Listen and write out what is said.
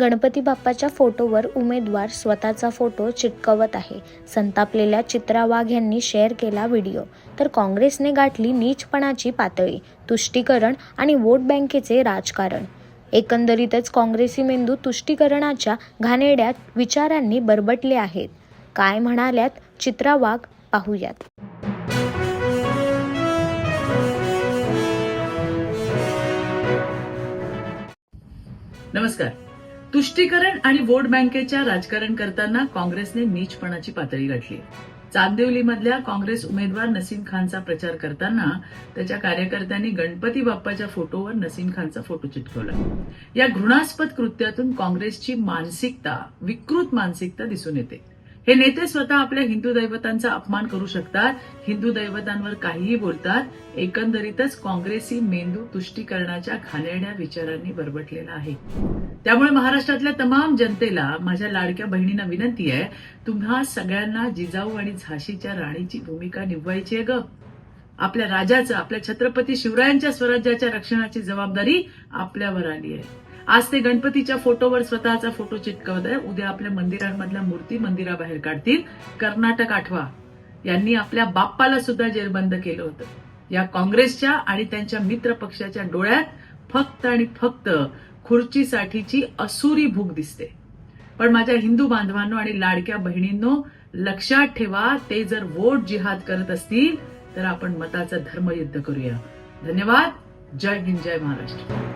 गणपती बाप्पाच्या फोटोवर उमेदवार स्वतःचा फोटो चिटकवत आहे. संतापलेल्या चित्रा वाघ यांनी शेअर केला व्हिडिओ. तर काँग्रेसने गाठली नीचपणाची पातळी तुष्टीकरण आणि वोट बँकेचे राजकारण. एकंदरीतच काँग्रेसी मेंदू तुष्टीकरणाच्या घाणेड्यात विचारांनी बरबटले आहेत. काय म्हणाल्यात चित्रा वाघ? पाहूयात. नमस्कार. तुष्टीकरण आणि वोट बँकेच्या राजकारण करताना काँग्रेसने नीचपणाची पातळी गाठली. चांदिवलीमधल्या काँग्रेस उमेदवार नसीम खानचा प्रचार करताना त्याच्या कार्यकर्त्यांनी गणपती बाप्पाच्या फोटोवर नसीम खानचा फोटो चिटकवला. या घृणास्पद कृत्यातून काँग्रेसची मानसिकता विकृत मानसिकता दिसून येते. हे नेते स्वतः आपल्या हिंदू दैवतांचा अपमान करू शकतात. हिंदू दैवतांवर काहीही बोलतात. एकंदरीतच काँग्रेसी मेंदू तुष्टीकरणाच्या घाणेरड्या विचारांनी बरबटलेला आहे. त्यामुळे महाराष्ट्रातल्या तमाम जनतेला माझ्या लाडक्या बहिणींना विनंती आहे तुम्हा सगळ्यांना जिजाऊ आणि झाशीच्या राणीची भूमिका निभवायची आहे ग. आपल्या राजाचं आपल्या छत्रपती शिवरायांच्या स्वराज्याच्या रक्षणाची जबाबदारी आपल्यावर आली आहे. आज ते गणपतीच्या फोटोवर स्वतःचा फोटो चिटकवत आहे. उद्या आपल्या मंदिरांमधल्या मूर्ती मंदिराबाहेर काढतील. कर्नाटक आठवा. यांनी आपल्या बाप्पाला सुद्धा जेरबंद केलं होतं. या काँग्रेसच्या आणि त्यांच्या मित्र पक्षाच्या डोळ्यात फक्त आणि फक्त खुर्चीसाठीची असुरी भूक दिसते. पण माझ्या हिंदू बांधवांनो आणि लाडक्या बहिणींनो लक्षात ठेवा ते जर वोट जिहाद करत असतील तर आपण मताचं धर्मयुद्ध करूया. धन्यवाद. जय हिंद जय महाराष्ट्र.